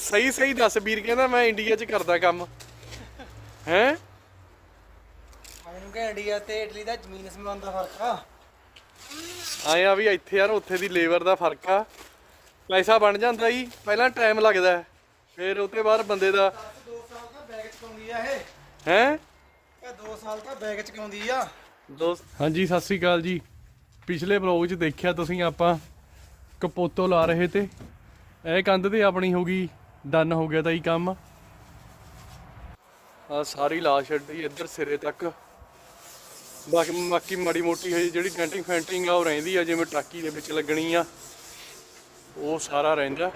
ਸਹੀ ਸਹੀ ਦੱਸ ਵੀਰ ਕਹਿੰਦਾ ਮੈਂ ਇੰਡੀਆ 'ਚ ਕਰਦਾ ਕੰਮ। ਹੈ? ਮੈਨੂੰ ਕਿ ਇੰਡੀਆ ਤੇ ਇਟਲੀ ਦਾ ਜ਼ਮੀਨ ਅਸਮਾਨ ਦਾ ਫ਼ਰਕ ਆ। ਆਇਆ ਵੀ ਇੱਥੇ ਯਾਰ ਉੱਥੇ ਦੀ ਲੇਬਰ ਦਾ ਫ਼ਰਕ ਆ। ਪੈਸਾ ਬਣ ਜਾਂਦਾ ਜੀ ਪਹਿਲਾਂ ਟਾਈਮ ਲੱਗਦਾ। ਫਿਰ ਉਹਤੇ ਬਾਅਦ ਬੰਦੇ ਦਾ 2 ਸਾਲ ਦਾ ਬੈਗ ਚ ਕਾਉਂਦੀ ਆ ਇਹ। ਹੈ? ਕਿ 2 ਸਾਲ ਦਾ ਬੈਗ ਚ ਕਾਉਂਦੀ ਆ। ਦੋਸਤ ਹਾਂਜੀ ਸਤਿ ਸ੍ਰੀ ਅਕਾਲ ਜੀ। ਪਿਛਲੇ ਵਲੌਗ 'ਚ ਦੇਖਿਆ ਤੁਸੀਂ ਆਪਾਂ ਕਪੋਤੋ ਲਾ ਰਹੇ ਤੇ? ਇਹ ਕੰਧ ਤੇ ਆਪਣੀ ਹੋ ਗਈ, ਡਨ ਹੋ ਗਿਆ ਤਾਂ ਹੀ ਕੰਮ। ਆ ਸਾਰੀ ਲਾ ਛੱਡੀ ਇੱਧਰ ਸਿਰੇ ਤੱਕ। ਬਾਕੀ ਬਾਕੀ ਮਾੜੀ ਮੋਟੀ ਹੈ ਜਿਹੜੀ ਡੈਂਟਿੰਗ ਫੈਂਟਿੰਗ ਆ, ਉਹ ਰਹਿੰਦੀ ਆ, ਜਿਵੇਂ ਟਾਕੀ ਦੇ ਵਿੱਚ ਲੱਗਣੀ ਆ। ਉਹ ਸਾਰਾ ਰਹਿੰਦਾ।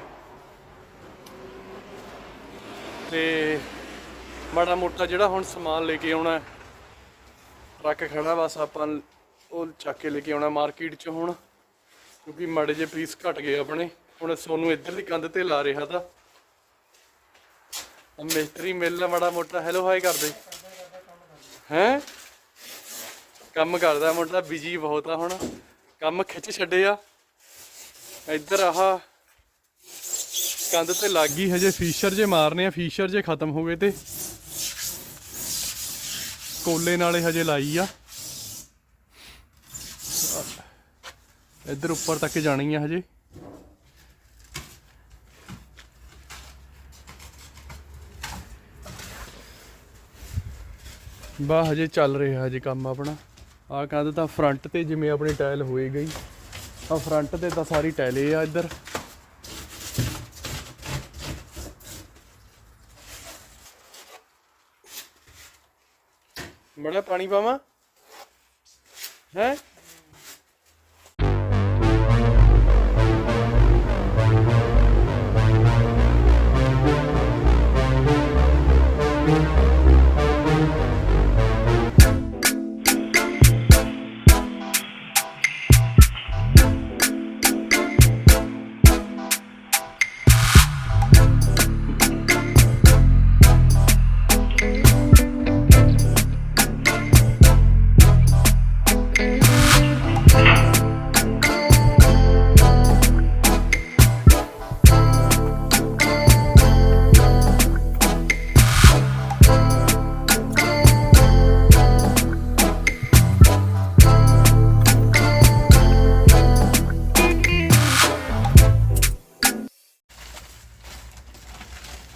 ਤੇ ਮਾੜਾ ਮੋਟਾ ਜਿਹੜਾ ਹੁਣ ਸਮਾਨ ਲੈ ਕੇ ਆਉਣਾ, ਟਰੱਕ ਖੜਾ ਬਸ ਆਪਾਂ ਉਹ ਚੱਕ ਕੇ ਲੈ ਕੇ ਆਉਣਾ ਮਾਰਕੀਟ ਚ ਹੁਣ, ਕਿਉਂਕਿ ਮਾੜੇ ਜੇ ਪੀਸ ਘਟ ਗਏ ਆਪਣੇ। ਹੁਣ ਸੋਨੂੰ ਇੱਧਰ ਦੀ ਕੰਧ ਤੇ ਲਾ ਰਿਹਾ ਤਾਂ। ਮਿਸਤਰੀ ਮਿਲ ਮਾੜਾ ਮੋਟਾ। ਹੈਲੋ ਹਾਈ ਕਰਦੇ। ਹੈ? ਕੰਮ ਕਰਦਾ ਮੁੰਡਾ ਬਿਜ਼ੀ ਬਹੁਤ ਆ ਹੁਣ। ਕੰਮ ਖਿੱਚ ਛੱਡਿਆ। ਇੱਧਰ ਆਹ ਕੰਧ ਤੇ ਲੱਗ ਗਈ ਹਜੇ। ਫੀਸ਼ਰ ਜੇ ਮਾਰਨੇ ਆ ਫੀਸ਼ਰ ਜੇ ਖਤਮ ਹੋ ਗਏ ਤੇ। ਕੋਲੇ ਨਾਲੇ ਹਜੇ ਲਾਈ ਆ। ਇੱਧਰ ਉੱਪਰ ਤੱਕ ਜਾਣੀ ਆ ਹਜੇ। ਬਾ, ਹਜੇ ਚੱਲ ਰਿਹਾ ਹਜੇ ਕੰਮ ਆਪਣਾ। ਆ ਕੰਧ ਤਾਂ ਫਰੰਟ ਤੇ ਜਿਵੇਂ ਆਪਣੀ ਟਾਇਲ ਹੋਏ ਗਈ। ਆ ਫਰੰਟ ਤੇ ਤਾਂ ਸਾਰੀ ਟਾਇਲ ਏ ਆ ਇੱਧਰ। ਬੜਾ ਪਾਣੀ ਪਾਵਾਂ? ਹੈ?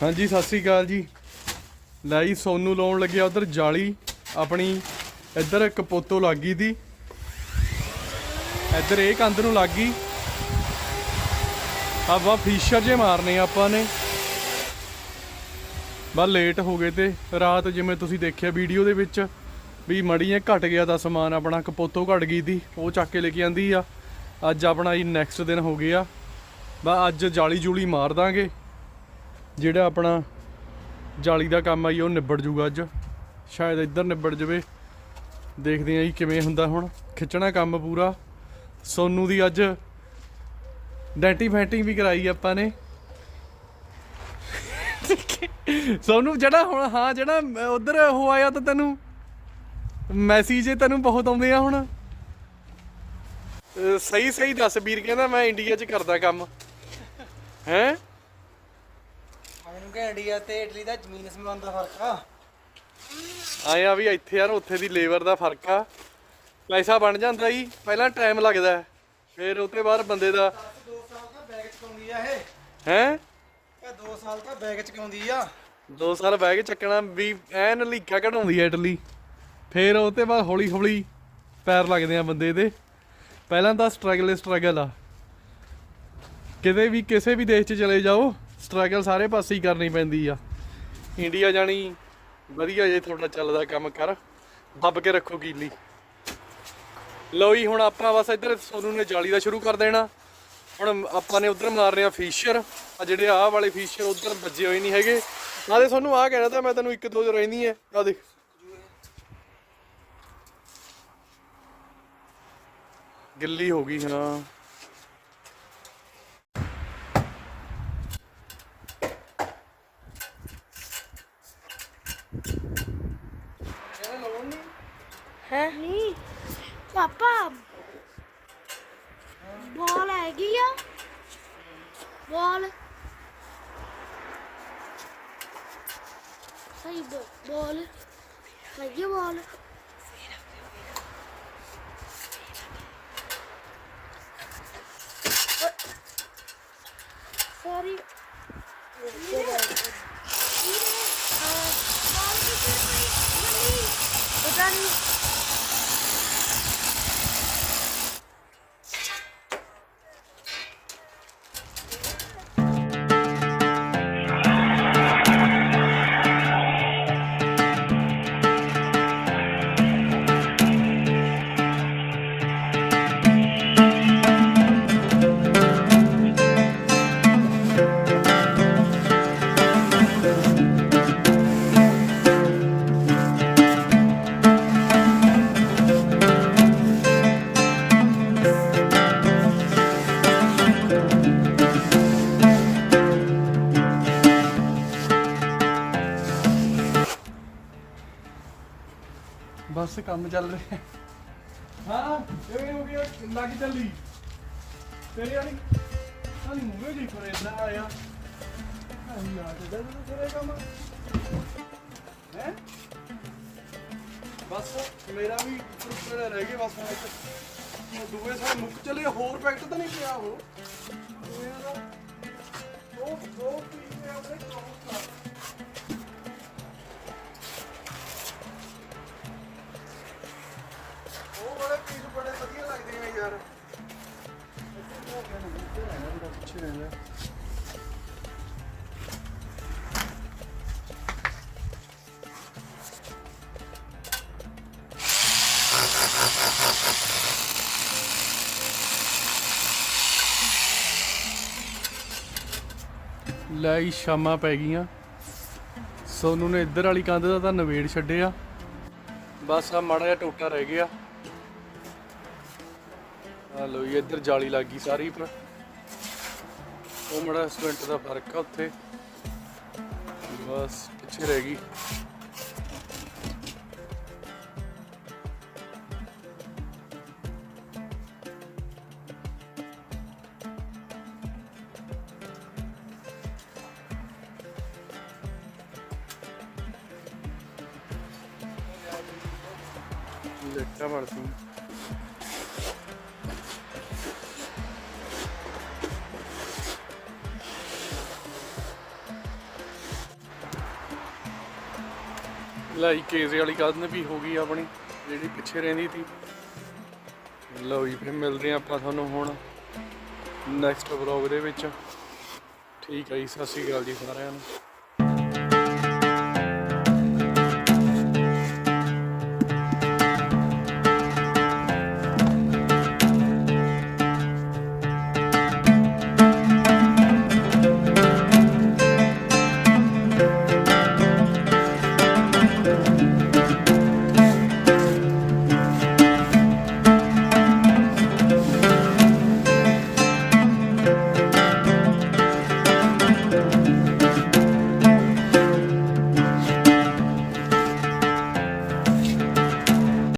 ਹਾਂਜੀ, ਸਤਿ ਸ੍ਰੀ ਅਕਾਲ ਜੀ। ਲੈ ਜੀ, ਸੋਨੂੰ ਲਾਉਣ ਲੱਗਿਆ ਉਧਰ ਜਾਲੀ। ਆਪਣੀ ਇੱਧਰ ਕਪੋਤੋ ਲੱਗ ਗਈ ਦੀ। ਇੱਧਰ ਇਹ ਕੰਧ ਨੂੰ ਲੱਗ ਗਈ। ਆਪਾਂ ਫੀਸ਼ਰ ਜੇ ਮਾਰਨੇ ਆਪਾਂ ਨੇ। ਬਸ ਲੇਟ ਹੋ ਗਏ ਤੇ। ਰਾਤ ਜਿਵੇਂ ਤੁਸੀਂ ਦੇਖਿਆ ਵੀਡੀਓ ਦੇ ਵਿੱਚ, ਵੀ ਮੜੀਆਂ ਘਟ ਗਿਆ ਤਾਂ ਸਮਾਨ ਆਪਣਾ, ਕਪੋਤੋ ਘਟ ਗਈ ਦੀ। ਉਹ ਚੱਕ ਕੇ ਲੈ ਕੇ ਆਂਦੀ ਆ। ਅੱਜ ਆਪਣਾ ਇਹ ਨੈਕਸਟ ਦਿਨ ਹੋ ਗਿਆ। ਬਸ ਅੱਜ ਜਾਲੀ ਜੂਲੀ ਮਾਰ ਦਾਂਗੇ। ਜਿਹੜਾ ਆਪਣਾ ਜਾਲੀ ਦਾ ਕੰਮ ਆਈ, ਉਹ ਨਿਬੜ ਜੂਗਾ ਅੱਜ। ਸ਼ਾਇਦ ਇੱਧਰ ਨਿਬੜ ਜਵੇ। ਦੇਖਦੇ ਆਂ ਜੀ ਕਿਵੇਂ ਹੁੰਦਾ ਹੁਣ। ਖਿੱਚਣਾ ਕੰਮ ਪੂਰਾ। ਸੋਨੂ ਦੀ ਅੱਜ ਡੈਂਟੀ ਫੈਂਟਿੰਗ ਵੀ ਕਰਾਈ ਆਪਾਂ ਨੇ। ਸੋਨੂ, ਜਿਹੜਾ ਹੁਣ, ਹਾਂ, ਜਿਹੜਾ ਉਧਰ ਉਹ ਆਇਆ ਤਾਂ ਤੈਨੂੰ ਮੈਸੇਜ ਤੈਨੂੰ ਬਹੁਤ ਆਉਂਦੇ ਆ ਹੁਣ। ਸਹੀ ਸਹੀ ਦੱਸ ਵੀਰ, ਕਹਿੰਦਾ ਮੈਂ ਇੰਡੀਆ 'ਚ ਕਰਦਾ ਕੰਮ। ਹੈ? ਮੈਨੂੰ ਕਿ ਇੰਡੀਆ ਤੇ ਇਟਲੀ ਦਾ ਜ਼ਮੀਨ ਅਸਮਾਨ ਦਾ ਫ਼ਰਕ ਆ। ਆਇਆ ਵੀ ਇੱਥੇ ਯਾਰ ਉੱਥੇ ਦੀ ਲੇਬਰ ਦਾ ਫ਼ਰਕ ਆ। ਪੈਸਾ ਬਣ ਜਾਂਦਾ ਜੀ ਪਹਿਲਾਂ ਟਾਈਮ ਲੱਗਦਾ ਹੈ। ਫਿਰ ਉਹਤੇ ਬਾਅਦ ਬੰਦੇ ਦਾ 2 ਸਾਲ ਦਾ ਬੈਗ ਚ ਕਾਉਂਦੀ ਆ ਇਹ। ਹੈ? ਕਿ 2 ਸਾਲ ਦਾ ਬੈਗ ਚ ਕਾਉਂਦੀ ਆ। 2 ਸਾਲ ਬੈਗ ਚੱਕਣਾ ਵੀ ਐਨ ਲੀਕਾ ਕਢਾਉਂਦੀ ਐ ਇਟਲੀ। ਫਿਰ ਉਹਤੇ ਬਾਅਦ ਹੌਲੀ ਹੌਲੀ ਪੈਰ ਲੱਗਦੇ ਆ ਬੰਦੇ ਦੇ। ਪਹਿਲਾਂ ਤਾਂ ਸਟਰਗਲ ਸਟਰਗਲ ਆ। ਕਿਤੇ ਵੀ ਕਿਸੇ ਵੀ ਦੇਸ਼ 'ਚ ਚਲੇ ਜਾਓ ਸਟਰਗਲ ਸਾਰੇ ਪਾਸੇ ਹੀ ਕਰਨੀ ਪੈਂਦੀ ਆ। ਇੰਡੀਆ ਜਾਣੀ ਵਧੀਆ ਜੇ ਤੁਹਾਡਾ ਚੱਲਦਾ ਕੰਮ ਕਰ, ਦੱਬ ਕੇ ਰੱਖੋ ਕੀਲੀ ਲਓ ਜੀ, ਹੁਣ ਆਪਾਂ ਬਸ ਇੱਧਰ ਸੋਨੂੰ ਨੇ ਜਾਲੀ ਦਾ ਸ਼ੁਰੂ ਕਰ ਦੇਣਾ। ਹੁਣ ਆਪਾਂ ਨੇ ਉਧਰ ਮਾਰਨੇ ਆ ਫੀਸ਼ਰ ਆ ਜਿਹੜੇ ਆਹ ਵਾਲੇ ਫਿਸ਼ਰ ਉਧਰ ਵੱਜੇ ਹੋਏ ਨਹੀਂ ਹੈਗੇ। ਨਾਲੇ ਤੁਹਾਨੂੰ ਆਹ ਕਹਿਣਾ ਤਾਂ ਮੈਂ ਤੈਨੂੰ ਇੱਕ ਦੋ ਜੋ ਰਹਿੰਦੀ ਐ। ਆ ਦੇਖ। ਗਿੱਲੀ ਹੋ ਗਈ, ਹਾਂ। ਹੈ? ਨਹੀਂ। ਪਾਪਾ ਬਾਲ ਹੈਗੀ ਆ। ਬਾਲ। ਸਹੀ ਬਾਲ। ਸਹੀ ਬਾਲ। ਬਸ ਕੰਮ ਚੱਲ ਰਿਹਾ ਹਾਂ। ਕਿਵੇਂ ਹੋ ਗਿਆ ਲੱਗ ਚੱਲੀ? ਤੇਰੇ ਵਾਲੀ ਸਾਲੀ ਮੂਵੇ ਜੀ ਫਿਰ ਇਦਾਂ ਆਇਆ ਆਹ ਯਾਰ ਤੇ ਦਰਦ ਤੇਰੇ ਕੰਮ। ਹੈ? ਬਸ, ਮੇਰਾ ਵੀ ਉੱਪਰ ਰਹਿ ਗਿਆ, ਬਸ ਹੁਣ ਇੱਕ ਉਹ ਦੂਏ ਸਾਲ ਮੁੱਕ ਚਲੇ, ਹੋਰ ਪੈਕਟ ਤਾਂ ਨਹੀਂ ਪਿਆ ਉਹ। ਲੈ ਹੀ ਸ਼ਾਮਾਂ ਪੈ ਗਈਆਂ। ਸੋਨੂੰ ਨੇ ਇੱਧਰ ਵਾਲੀ ਕੰਧ ਦਾ ਤਾਂ ਨਵੇੜ ਛੱਡਿਆ। ਬਸ ਆ ਮਾੜਾ ਜਿਹਾ ਟੋਟਾ ਰਹਿ ਗਿਆ। ਆ ਲੋ ਇੱਧਰ ਜਾਲੀ ਲੱਗ ਗਈ ਸਾਰੀ ਪਰ ਉਹ ਮੜਾ ਸਟੂਡੈਂਟ ਦਾ ਫ਼ਰਕ ਆ ਉੱਥੇ। ਬਸ ਪਿੱਛੇ ਰਹਿ ਗਈ। ਲੱਟਾ ਮਰਦੀ ਲਾਈ ਕੇਸ ਵਾਲੀ ਕੰਧ ਵੀ ਹੋ ਗਈ ਆਪਣੀ, ਜਿਹੜੀ ਪਿੱਛੇ ਰਹਿੰਦੀ ਸੀ। ਲਓ ਜੀ, ਫਿਰ ਮਿਲਦੇ ਹਾਂ ਆਪਾਂ ਤੁਹਾਨੂੰ ਹੁਣ ਨੈਕਸਟ ਵਲੌਗ ਦੇ ਵਿੱਚ। ਠੀਕ ਹੈ ਜੀ, ਸਤਿ ਸ਼੍ਰੀ ਅਕਾਲ ਜੀ ਸਾਰਿਆਂ ਨੂੰ।